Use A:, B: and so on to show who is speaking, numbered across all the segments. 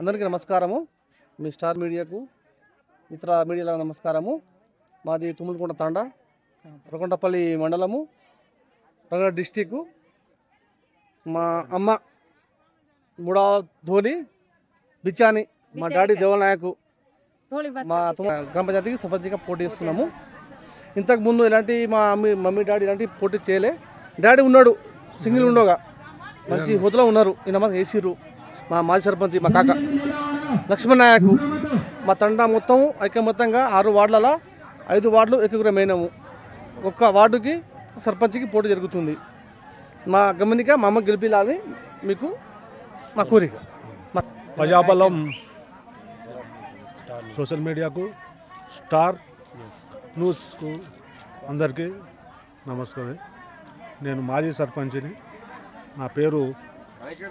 A: అందరికీ నమస్కారము. మీ స్టార్ మీడియాకు ఇతర మీడియాలకు నమస్కారము. మాది తుమ్ములకొండ తాండా రకొండపల్లి మండలము రంగారెడ్డి డిస్టిక్ మా అమ్మ మూడవ ధోని బిచాని మా డాడీ దేవల నాయకు మా గ్రామ పంచాయతీకి సర్పంచ్గా పోటీ చేస్తున్నాము. ఇంతకు ముందు ఇలాంటి మా మమ్మీ మమ్మీ డాడీ ఇలాంటి పోటీ చేయలే. డాడీ ఉన్నాడు సింగిల్ ఉండగా మంచి హోదాలో ఉన్నారు. ఈయన మాకు వేసిర్రు మా మాజీ సర్పంచ్ మా కాక లక్ష్మణ్ నాయకు. మా తండా మొత్తం ఐకమత్యంగా ఆరు వార్డులలో ఐదు వార్డులు ఏకగ్రమైనము. ఒక్క వార్డుకి సర్పంచ్కి పోటీ జరుగుతుంది. మా గమనిక మా అమ్మ గెలిపిలాని మీకు మా కోరిక. మా
B: ప్రజాబలం సోషల్ మీడియాకు స్టార్ న్యూస్కు అందరికీ నమస్కారం. నేను మాజీ సర్పంచ్ని. నా పేరు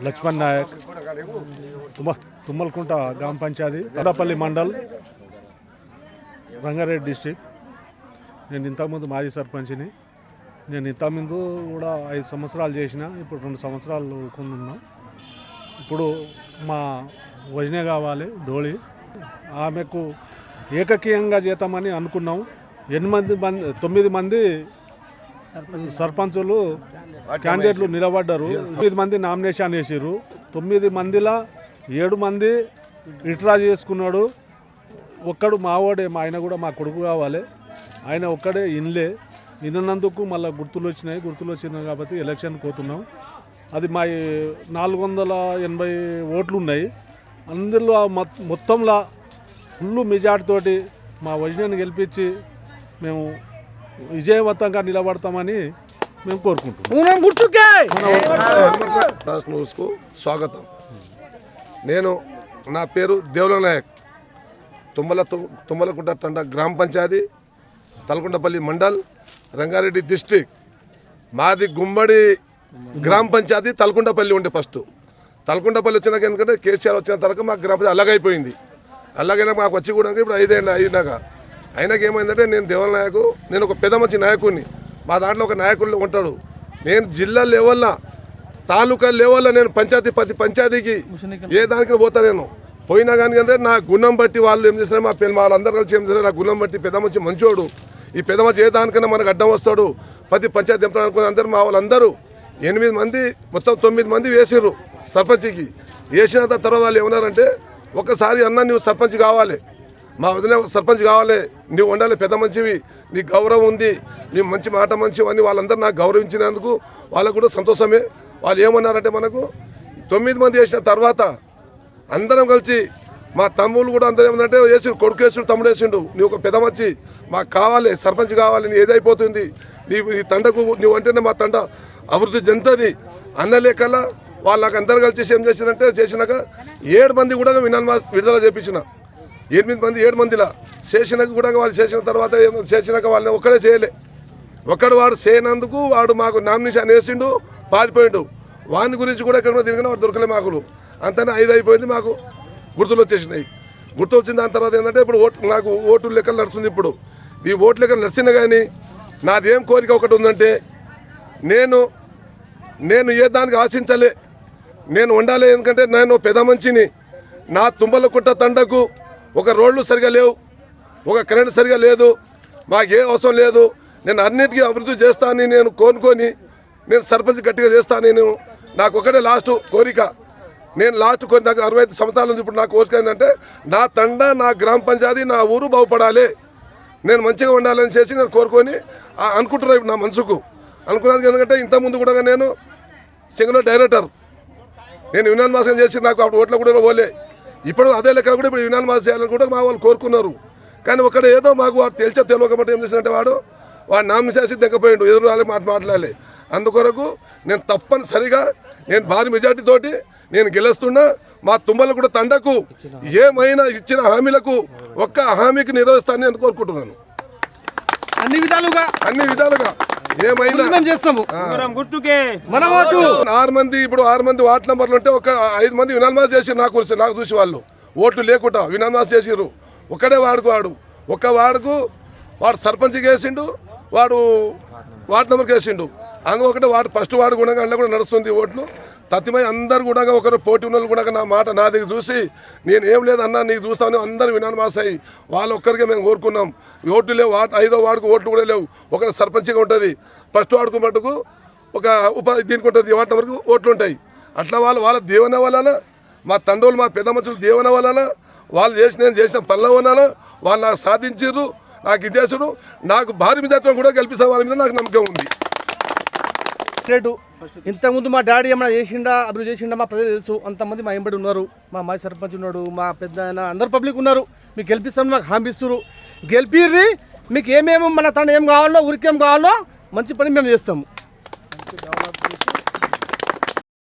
B: లక్ష్మణ్ నాయక్ తుమ్మ తుమ్మలకుంట గ్రామ పంచాయతీ తడపల్లి మండల్ రంగారెడ్డి డిస్టిక్. నేను ఇంతకుముందు మాజీ సర్పంచ్ని. నేను ఇంతకుముందు కూడా ఐదు సంవత్సరాలు చేసిన ఇప్పుడు రెండు సంవత్సరాలు కొనున్నా ఇప్పుడు మా వజనే కావాలి ధోళి. ఆమెకు ఏకకీయంగా చేద్దామని అనుకున్నాం. ఎనిమిది మంది తొమ్మిది మంది సర్పంచులు క్యాండిడేట్లు నిలబడ్డారు. తొమ్మిది మంది నామినేషన్ వేసారు తొమ్మిది మందిలా ఏడు మంది విత్డ్రా చేసుకున్నాడు. ఒక్కడు మావాడే మా ఆయన కూడా మా కొడుకు కావాలి. ఆయన ఒక్కడే ఇన్లే. ఇన్నందుకు మళ్ళీ గుర్తులు వచ్చినాయి. గుర్తులు వచ్చినాయి కాబట్టి ఎలక్షన్కి పోతున్నాం. అది మా నాలుగు వందల ఎనభై ఓట్లు ఉన్నాయి అందులో మొత్- మొత్తంలో ఫుల్ మెజార్టీతోటి మా వజనాన్ని గెలిపించి మేము విజయవంతంగా నిలబడతామని మేము కోరుకుంటున్నాం.
C: న్యూస్కు స్వాగతం. నేను నా పేరు దేవుల నాయక్ తుమ్మల తుమ్మలకుంట తండ గ్రామ పంచాయతీ తలకొండపల్లి మండల్ రంగారెడ్డి డిస్ట్రిక్ట్ మాది గుమ్మడి గ్రామ పంచాయతీ తలకొండపల్లి ఉండే ఫస్ట్ తలకొండపల్లి వచ్చినాక ఎందుకంటే కేసీఆర్ వచ్చిన తర్వాత మాకు గ్రామ పంచాయతీ అల్లగైపోయింది అల్లగైనా మాకు వచ్చి కూడా ఇప్పుడు ఐదేళ్ళు అయినాక అయినాక ఏమైందంటే నేను దేవల నాయకు నేను ఒక పెద్ద మంచి నాయకుడిని. మా దాంట్లో ఒక నాయకుడు ఉంటాడు. నేను జిల్లా లెవెల్లో తాలూకా లెవెల్లో నేను పంచాయతీ ప్రతి పంచాయతీకి ఏ దానికి పోతా నేను. పోయినా కానీ అంటే నా గుణం బట్టి వాళ్ళు ఏం చేస్తారు మా పిల్ల వాళ్ళందరూ కలిసి ఏం చేస్తారు నా గుణం బట్టి పెద్ద మంచి మంచోడు. ఈ పెద్ద మంచి ఏ దానికైనా మనకు అడ్డం వస్తాడు. ప్రతి పంచాయతీ దింపుతాడు అనుకుని అందరూ మా వాళ్ళందరూ ఎనిమిది మంది మొత్తం తొమ్మిది మంది వేసారు సర్పంచ్కి. వేసిన తర్వాత వాళ్ళు ఏమన్నారంటే ఒకసారి అన్న నువ్వు సర్పంచ్ కావాలి. మా వదిలే సర్పంచ్ కావాలి నీవు ఉండాలి పెద్ద మంచివి నీ గౌరవం ఉంది నీ మంచి మాట మంచివి అని వాళ్ళందరూ నాకు గౌరవించినందుకు వాళ్ళకు కూడా సంతోషమే. వాళ్ళు ఏమన్నారంటే మనకు తొమ్మిది మంది వేసిన తర్వాత అందరం కలిసి మా తమ్ముళ్ళు కూడా అందరూ ఏమందంటే వేసిండు కొడుకు వేసిండు తమ్ముడు వేసిండు నువ్వు ఒక పెద్ద మంచి మాకు కావాలి సర్పంచ్ కావాలి నీ ఏదైపోతుంది. నీ నీ తండకు నువ్వు అంటేనే మా తండ అభివృద్ధి చెందుతుంది. అన్న లేకల్లా వాళ్ళకి అందరు కలిసి ఏం చేసిందంటే చేసినాక ఏడు మంది కూడా వినాన్ విడుదల చేపించిన. ఎనిమిది మంది ఏడు మందిలా. చేసినాక కూడా వాళ్ళు చేసిన తర్వాత చేసినాక వాళ్ళని ఒక్కడే చేయలే. ఒక్కడు వాడు చేయనందుకు వాడు మాకు నామినేషన్ వేసిండు పారిపోయిండు. వాని గురించి కూడా ఎక్కడ తిరిగిన వాడు దొరకలే మాకు అంతనే ఐదు అయిపోయింది మాకు. గుర్తులు వచ్చేసినాయి. గుర్తు వచ్చిన దాని తర్వాత ఏంటంటే ఇప్పుడు ఓటు నాకు ఓటు లెక్కలు నడుస్తుంది ఇప్పుడు. ఈ ఓటు లెక్కలు నడిచిన కానీ నాదేం కోరిక ఒకటి ఉందంటే నేను నేను ఏ దానికి ఆశించలే. నేను ఉండాలి ఎందుకంటే నేను పెద్ద మంచిని నా తుంబలకుట్ట తండకు ఒక రోడ్లు సరిగా లేవు ఒక కరెంట్ సరిగా లేదు మాకేం అవసరం లేదు నేను అన్నిటికీ అభివృద్ధి చేస్తానని నేను కోరుకొని నేను సర్పంచ్ గట్టిగా చేస్తాను నేను నాకు ఒకటే లాస్ట్ కోరిక. నేను లాస్ట్ కోరి నాకు అరవై ఐదు సంవత్సరాల నుంచి ఇప్పుడు నాకు కోరిక ఏంటంటే నా తండ నా గ్రామ పంచాయతీ నా ఊరు బాగుపడాలి. నేను మంచిగా ఉండాలని చేసి నేను కోరుకొని ఆ అనుకుంటున్నా ఇప్పుడు నా మనసుకు. అనుకున్నది ఎందుకంటే ఇంతకుముందు కూడా నేను సింగల్ డైరెక్టర్. నేను యునాన్ మాసం చేసి నాకు అప్పుడు ఓట్లో కూడా పోలే. ఇప్పుడు అదే లెక్క కూడా ఇప్పుడు యునాన్ మాసం చేయాలని కూడా మా వాళ్ళు కోరుకున్నారు. కానీ ఒకడు ఏదో మాకు వాడు తెలిసే తెలియకబట్టి ఏం చేసినట్టే వాడు వాడు నామిని చేసి దిగ్గపోయిండు ఎదురు రాలే మాట మాట్లాడలే. అందుకొరకు నేను తప్పనిసరిగా నేను భారీ మెజార్టీ తోటి నేను గెలుస్తున్నా మా తుమ్మలు కూడా తండకు ఏమైనా ఇచ్చిన హామీలకు ఒక్క హామీకి నిర్వహిస్తానని నేను కోరుకుంటున్నాను.
A: అన్ని విధాలుగా.
C: అన్ని విధాలుగా. ఏమైనా?
A: చేస్తాము.
D: గుర్తుకే
A: మన
C: ఆరు మంది ఇప్పుడు ఆరు మంది వార్డు నంబర్లు ఉంటే ఒక ఐదు మంది వినాల్మాస్ చేసి నాకు తెలిసి- నాకు చూసి వాళ్ళు. ఓట్లు లేకుండా వినాల్మాస్ చేసిర్రు. ఒకడే వాడుకు వాడు. ఒక వాడుకు వాడు సర్పంచ్కి వేసిండు వాడు వార్డు నెంబర్కి వేసిండు. అందులో ఒకటి వాడు ఫస్ట్ వాడు అందులో కూడా నడుస్తుంది ఓట్లు. తత్తిమై అందరు కూడా ఒకరు పోటీ ఉన్న వాళ్ళు కూడా నా మాట నా దగ్గర చూసి నేను ఏం లేదన్నా నీకు చూస్తాను అందరు వినాను మాసాయి. వాళ్ళు ఒక్కరికే మేము కోరుకున్నాం. ఓట్లు లేవు వాటి ఐదో వాడుకు ఓట్లు కూడా లేవు. ఒకరి సర్పంచ్గా ఉంటుంది. ఫస్ట్ వాడుకు మటుకు ఒక ఉప దీనికి ఉంటుంది. వాటి వరకు ఓట్లు ఉంటాయి. అట్లా వాళ్ళు వాళ్ళ దేవన వలన మా తండ్రులు మా పెద్ద మనుషులు దేవన వలన వాళ్ళు చేసిన నేను చేసిన పనుల వలన వాళ్ళు నాకు సాధించారు నాకు ఇదేసుడు నాకు భారీ మీద కూడా కల్పిస్తాం వాళ్ళ మీద నాకు నమ్మకం ఉంది.
A: రేటు ఇంతకుముందు మా డాడీ ఏమైనా చేసిండా అభివృద్ధి చేసిండా మా ప్రజలు తెలుసు. అంతమంది మా ఎంబడి ఉన్నారు. మా మాజీ సర్పంచ్ ఉన్నాడు మా పెద్ద ఆయన అందరు పబ్లిక్ ఉన్నారు. మీకు గెలిపిస్తాం మాకు హామీస్తున్నారు గెలిపిర్రి మీకు ఏమేమి మన తను ఏం కావాలో ఊరికేం కావాలో మంచి పని మేము చేస్తాము.